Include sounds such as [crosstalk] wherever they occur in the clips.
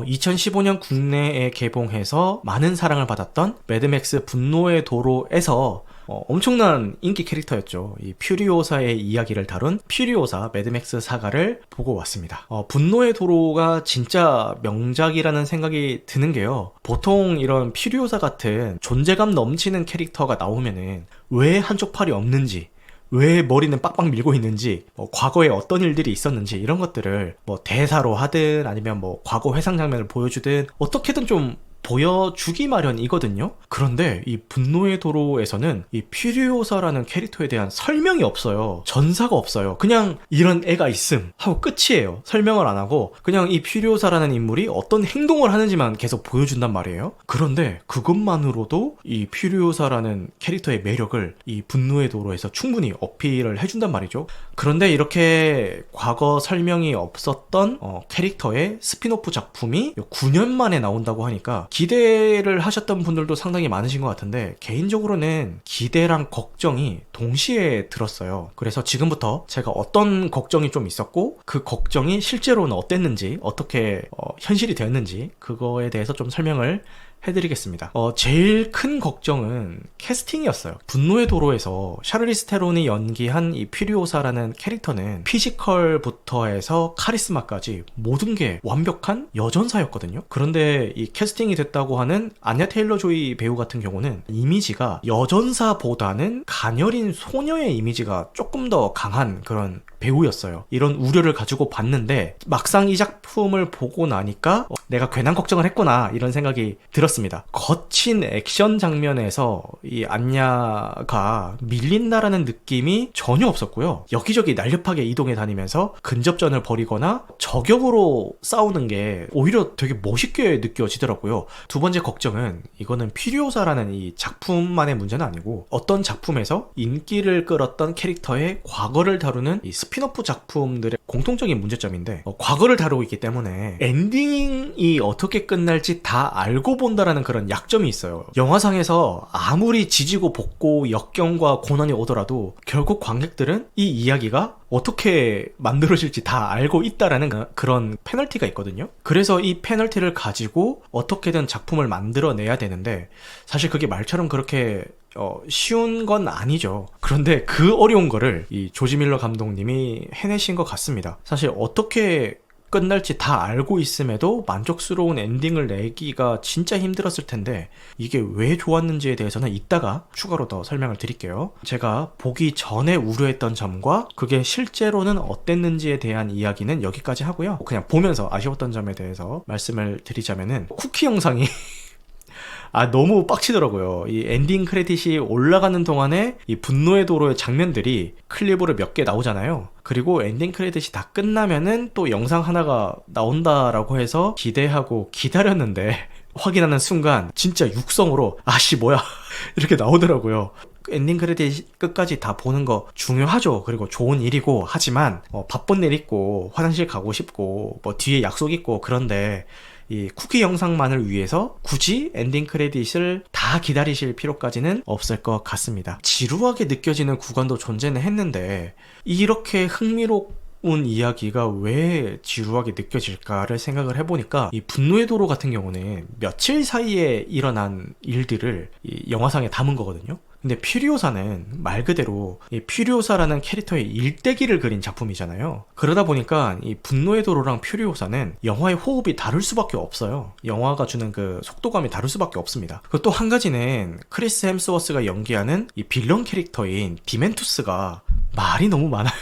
2015년 국내에 개봉해서 많은 사랑을 받았던 매드맥스 분노의 도로에서 어, 엄청난 인기 캐릭터였죠. 이 퓨리오사의 이야기를 다룬 퓨리오사 매드맥스 사가를 보고 왔습니다. 어, 분노의 도로가 진짜 명작이라는 생각이 드는 게요. 보통 이런 퓨리오사 같은 존재감 넘치는 캐릭터가 나오면은 왜 한쪽 팔이 없는지 왜 머리는 빡빡 밀고 있는지, 뭐 과거에 어떤 일들이 있었는지 이런 것들을 뭐 대사로 하든 아니면 뭐 과거 회상 장면을 보여주든 어떻게든 좀 보여주기 마련이거든요. 그런데 이 분노의 도로에서는 이 퓨리오사라는 캐릭터에 대한 설명이 없어요. 전사가 없어요. 그냥 이런 애가 있음 하고 끝이에요. 설명을 안 하고 그냥 이 퓨리오사라는 인물이 어떤 행동을 하는지만 계속 보여준단 말이에요. 그런데 그것만으로도 이 퓨리오사라는 캐릭터의 매력을 이 분노의 도로에서 충분히 어필을 해준단 말이죠. 그런데 이렇게 과거 설명이 없었던 어, 캐릭터의 스피노프 작품이 9년 만에 나온다고 하니까 기대를 하셨던 분들도 상당히 많으신 것 같은데 개인적으로는 기대랑 걱정이 동시에 들었어요. 그래서 지금부터 제가 어떤 걱정이 좀 있었고 그 걱정이 실제로는 어땠는지 어떻게 어, 현실이 되었는지 그거에 대해서 좀 설명을 해드리겠습니다. 어, 제일 큰 걱정은 캐스팅이었어요. 분노의 도로에서 샤르리스 테론이 연기한 이 퓨리오사라는 캐릭터는 피지컬부터 해서 카리스마까지 모든 게 완벽한 여전사였거든요. 그런데 이 캐스팅이 됐다고 하는 아냐 테일러 조이 배우 같은 경우는 이미지가 여전사보다는 가녀린 소녀의 이미지가 조금 더 강한 그런 배우였어요. 이런 우려를 가지고 봤는데 막상 이 작품을 보고 나니까 어, 내가 괜한 걱정을 했구나 이런 생각이 들었습니다. 거친 액션 장면에서 이 안냐가 밀린다라는 느낌이 전혀 없었고요. 여기저기 날렵하게 이동해 다니면서 근접전을 벌이거나 저격으로 싸우는 게 오히려 되게 멋있게 느껴지더라고요. 두 번째 걱정은 이거는 피리오사라는 이 작품만의 문제는 아니고 어떤 작품에서 인기를 끌었던 캐릭터의 과거를 다루는 이 스피노프 작품들의 공통적인 문제점인데 어, 과거를 다루고 있기 때문에 엔딩이 어떻게 끝날지 다 알고 본다라는 그런 약점이 있어요. 영화상에서 아무리 지지고 볶고 역경과 고난이 오더라도 결국 관객들은 이 이야기가 어떻게 만들어질지 다 알고 있다라는 그- 그런 페널티가 있거든요. 그래서 이 페널티를 가지고 어떻게든 작품을 만들어내야 되는데 사실 그게 말처럼 그렇게 어, 쉬운 건 아니죠. 그런데 그 어려운 거를 이 조지 밀러 감독님이 해내신 것 같습니다. 사실 어떻게 끝날지 다 알고 있음에도 만족스러운 엔딩을 내기가 진짜 힘들었을 텐데 이게 왜 좋았는지에 대해서는 이따가 추가로 더 설명을 드릴게요. 제가 보기 전에 우려했던 점과 그게 실제로는 어땠는지에 대한 이야기는 여기까지 하고요. 그냥 보면서 아쉬웠던 점에 대해서 말씀을 드리자면은 쿠키 영상이 [laughs] 아 너무 빡치더라고요. 이 엔딩 크레딧이 올라가는 동안에 이 분노의 도로의 장면들이 클립으로 몇 개 나오잖아요. 그리고 엔딩 크레딧이 다 끝나면은 또 영상 하나가 나온다라고 해서 기대하고 기다렸는데 [laughs] 확인하는 순간 진짜 육성으로 아씨 뭐야 [laughs] 이렇게 나오더라고요. 엔딩 크레딧 끝까지 다 보는 거 중요하죠. 그리고 좋은 일이고 하지만 어, 바쁜 일 있고 화장실 가고 싶고 뭐 뒤에 약속 있고 그런데 이 쿠키 영상만을 위해서 굳이 엔딩 크레딧을 다 기다리실 필요까지는 없을 것 같습니다. 지루하게 느껴지는 구간도 존재는 했는데 이렇게 흥미롭 운 이야기가 왜 지루하게 느껴질까를 생각을 해보니까 이 분노의 도로 같은 경우는 며칠 사이에 일어난 일들을 이 영화상에 담은 거거든요. 근데 퓨리오사는 말 그대로 이 퓨리오사라는 캐릭터의 일대기를 그린 작품이잖아요. 그러다 보니까 이 분노의 도로랑 퓨리오사는 영화의 호흡이 다를 수밖에 없어요. 영화가 주는 그 속도감이 다를 수밖에 없습니다. 그리고 또한 가지는 크리스 햄스워스가 연기하는 이 빌런 캐릭터인 디멘투스가 말이 너무 많아요.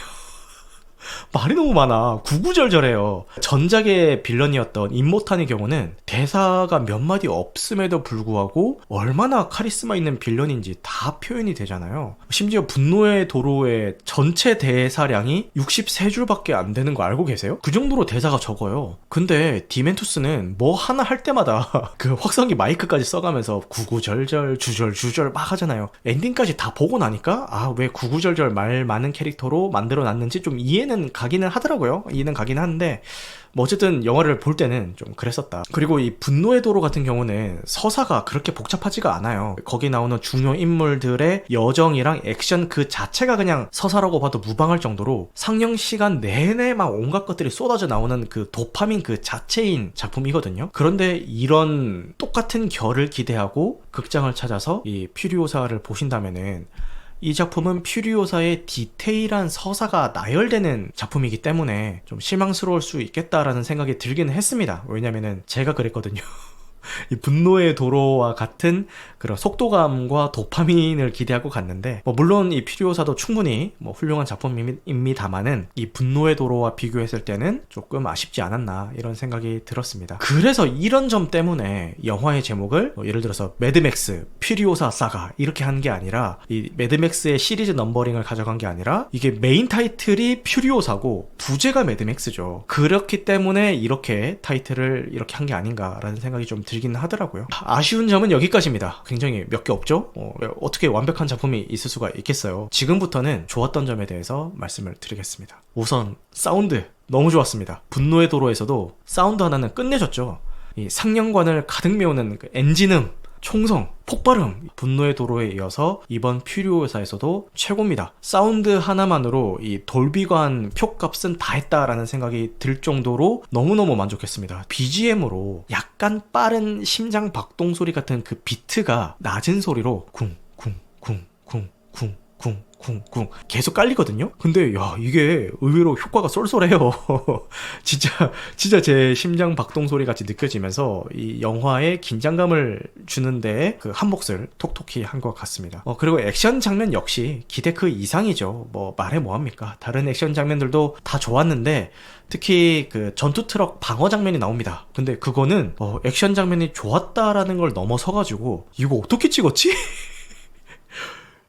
말이 너무 많아. 구구절절해요. 전작의 빌런이었던 임모탄의 경우는 대사가 몇 마디 없음에도 불구하고 얼마나 카리스마 있는 빌런인지 다 표현이 되잖아요. 심지어 분노의 도로의 전체 대사량이 63줄밖에 안 되는 거 알고 계세요? 그 정도로 대사가 적어요. 근데 디멘투스는 뭐 하나 할 때마다 [laughs] 그 확성기 마이크까지 써가면서 구구절절 주절주절 막 하잖아요. 엔딩까지 다 보고 나니까 아 왜 구구절절 말 많은 캐릭터로 만들어 놨는지 좀 이해는 이해는 가기는 하더라고요. 이해는 가긴 하는데 뭐 어쨌든 영화를 볼 때는 좀 그랬었다. 그리고 이 분노의 도로 같은 경우는 서사가 그렇게 복잡하지가 않아요. 거기 나오는 중요 인물들의 여정이랑 액션 그 자체가 그냥 서사라고 봐도 무방할 정도로 상영 시간 내내 막 온갖 것들이 쏟아져 나오는 그 도파민 그 자체인 작품이거든요. 그런데 이런 똑같은 결을 기대하고 극장을 찾아서 이 퓨리오사를 보신다면은 이 작품은 퓨리오사의 디테일한 서사가 나열되는 작품이기 때문에 좀 실망스러울 수 있겠다라는 생각이 들기는 했습니다. 왜냐면은 제가 그랬거든요. [laughs] 이 분노의 도로와 같은 그런 속도감과 도파민을 기대하고 갔는데 뭐 물론 이 피리오사도 충분히 뭐 훌륭한 작품입니다만은 이 분노의 도로와 비교했을 때는 조금 아쉽지 않았나 이런 생각이 들었습니다. 그래서 이런 점 때문에 영화의 제목을 뭐 예를 들어서 매드맥스 피리오사 사가 이렇게 한 게 아니라 이 매드맥스의 시리즈 넘버링을 가져간 게 아니라 이게 메인 타이틀이 퓨리오사고 부제가 매드맥스죠. 그렇기 때문에 이렇게 타이틀을 이렇게 한 게 아닌가라는 생각이 좀 들긴 하더라고요. 아쉬운 점은 여기까지입니다. 굉장히 몇 개 없죠? 어, 떻게 완벽한 작품이 있을 수가 있겠어요. 지금부터는 좋았던 점에 대해서 말씀을 드리겠습니다. 우선 사운드 너무 좋았습니다. 분노의 도로에서도 사운드 하나는 끝내줬죠. 이 상영관을 가득 메우는 그 엔진음 총성, 폭발음, 분노의 도로에 이어서 이번 퓨리오사에서도 최고입니다. 사운드 하나만으로 이 돌비관 표값은 다 했다라는 생각이 들 정도로 너무너무 만족했습니다. BGM으로 약간 빠른 심장 박동 소리 같은 그 비트가 낮은 소리로 쿵, 쿵, 쿵, 쿵, 쿵, 쿵, 쿵쿵 계속 깔리거든요. 근데 야 이게 의외로 효과가 쏠쏠해요. [laughs] 진짜 진짜 제 심장 박동 소리 같이 느껴지면서 이 영화에 긴장감을 주는데 그 한 몫을 톡톡히 한 것 같습니다. 어, 그리고 액션 장면 역시 기대 그 이상이죠. 뭐 말해 뭐합니까? 다른 액션 장면들도 다 좋았는데 특히 그 전투 트럭 방어 장면이 나옵니다. 근데 그거는 어, 액션 장면이 좋았다라는 걸 넘어서 가지고 이거 어떻게 찍었지? [laughs]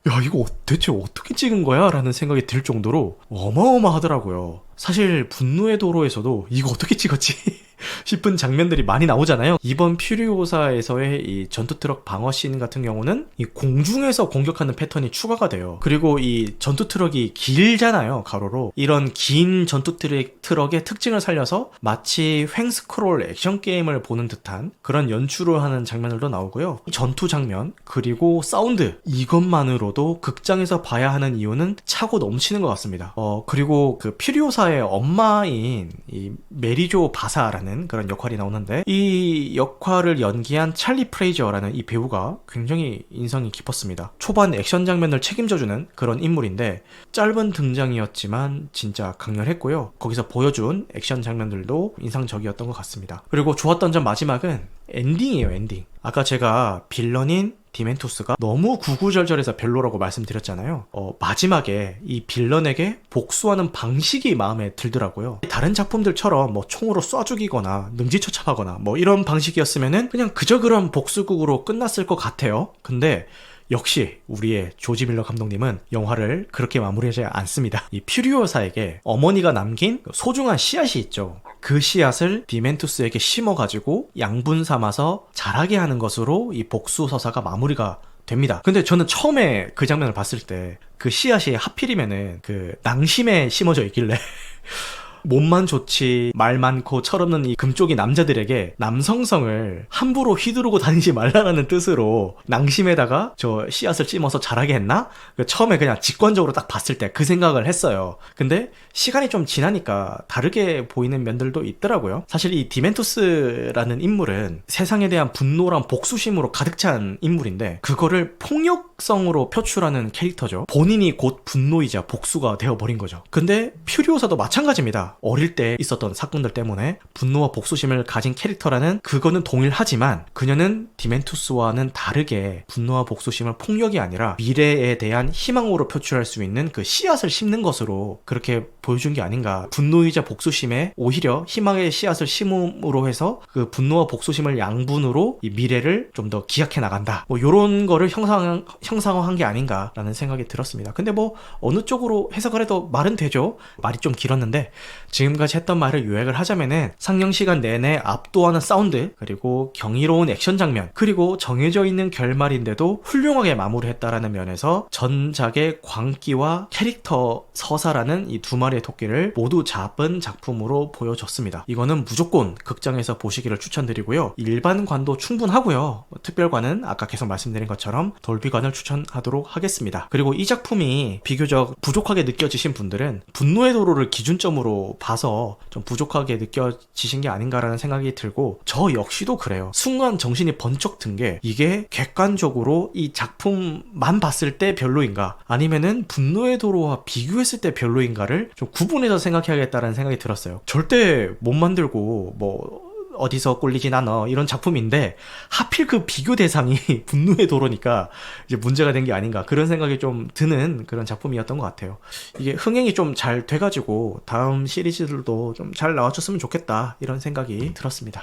야, 이거 대체 어떻게 찍은 거야? 라는 생각이 들 정도로 어마어마하더라고요. 사실 분노의 도로에서도 이거 어떻게 찍었지? [laughs] 싶은 장면들이 많이 나오잖아요. 이번 퓨리오사에서의 이 전투 트럭 방어 씬 같은 경우는 이 공중에서 공격하는 패턴이 추가가 돼요. 그리고 이 전투 트럭이 길잖아요, 가로로. 이런 긴 전투트럭의 특징을 살려서 마치 횡스크롤 액션 게임을 보는 듯한 그런 연출을 하는 장면들도 나오고요. 전투 장면, 그리고 사운드, 이것만으로도 극장에서 봐야 하는 이유는 차고 넘치는 것 같습니다. 어, 그리고 그 퓨리오사의 엄마인 이 메리조 바사라는 하는 그런 역할이 나오는데 이 역할을 연기한 찰리 프레이저라는 이 배우가 굉장히 인상이 깊었습니다. 초반 액션 장면을 책임져주는 그런 인물인데 짧은 등장이었지만 진짜 강렬했고요. 거기서 보여준 액션 장면들도 인상적이었던 것 같습니다. 그리고 좋았던 점 마지막은 엔딩이에요, 엔딩. 아까 제가 빌런인 디멘토스가 너무 구구절절해서 별로라고 말씀드렸잖아요. 어, 마지막에 이 빌런에게 복수하는 방식이 마음에 들더라고요. 다른 작품들처럼 뭐 총으로 쏴 죽이거나 능지처참하거나 뭐 이런 방식이었으면은 그냥 그저 그런 복수극으로 끝났을 것 같아요. 근데 역시 우리의 조지 밀러 감독님은 영화를 그렇게 마무리하지 않습니다. 이 퓨리오사에게 어머니가 남긴 소중한 씨앗이 있죠. 그 씨앗을 디멘투스에게 심어가지고 양분 삼아서 자라게 하는 것으로 이 복수 서사가 마무리가 됩니다. 근데 저는 처음에 그 장면을 봤을 때 그 씨앗이 하필이면은 그 낭심에 심어져 있길래 [laughs] 몸만 좋지 말 많고 철없는 이 금쪽이 남자들에게 남성성을 함부로 휘두르고 다니지 말라는 뜻으로 낭심에다가 저 씨앗을 찜어서 자라게 했나? 그 처음에 그냥 직관적으로 딱 봤을 때 그 생각을 했어요. 근데 시간이 좀 지나니까 다르게 보이는 면들도 있더라고요. 사실 이 디멘투스라는 인물은 세상에 대한 분노랑 복수심으로 가득 찬 인물인데 그거를 폭력성으로 표출하는 캐릭터죠. 본인이 곧 분노이자 복수가 되어버린 거죠. 근데 퓨리오사도 마찬가지입니다. 어릴 때 있었던 사건들 때문에 분노와 복수심을 가진 캐릭터라는 그거는 동일하지만 그녀는 디멘투스와는 다르게 분노와 복수심을 폭력이 아니라 미래에 대한 희망으로 표출할 수 있는 그 씨앗을 심는 것으로 그렇게 보여준 게 아닌가. 분노이자 복수심에 오히려 희망의 씨앗을 심음으로 해서 그 분노와 복수심을 양분으로 이 미래를 좀 더 기약해 나간다. 뭐 요런 거를 형상, 형상화한 게 아닌가라는 생각이 들었습니다. 근데 뭐 어느 쪽으로 해석을 해도 말은 되죠. 말이 좀 길었는데 지금까지 했던 말을 요약을 하자면은 상영 시간 내내 압도하는 사운드 그리고 경이로운 액션 장면 그리고 정해져 있는 결말인데도 훌륭하게 마무리했다라는 면에서 전작의 광기와 캐릭터 서사라는 이 두 마리의 토끼를 모두 잡은 작품으로 보여줬습니다. 이거는 무조건 극장에서 보시기를 추천드리고요. 일반관도 충분하고요. 뭐 특별관은 아까 계속 말씀드린 것처럼 돌비관을 추천하도록 하겠습니다. 그리고 이 작품이 비교적 부족하게 느껴지신 분들은 분노의 도로를 기준점으로 봐서 좀 부족하게 느껴지신 게 아닌가라는 생각이 들고 저 역시도 그래요. 순간 정신이 번쩍 든 게 이게 객관적으로 이 작품만 봤을 때 별로인가 아니면은 분노의 도로와 비교했을 때 별로인가를 좀 구분해서 생각해야겠다는 생각이 들었어요. 절대 못 만들고 뭐 어디서 꼴리진 않아 이런 작품인데 하필 그 비교 대상이 [laughs] 분노의 도로니까 이제 문제가 된 게 아닌가 그런 생각이 좀 드는 그런 작품이었던 것 같아요. 이게 흥행이 좀 잘 돼가지고 다음 시리즈들도 좀 잘 나와줬으면 좋겠다 이런 생각이 들었습니다.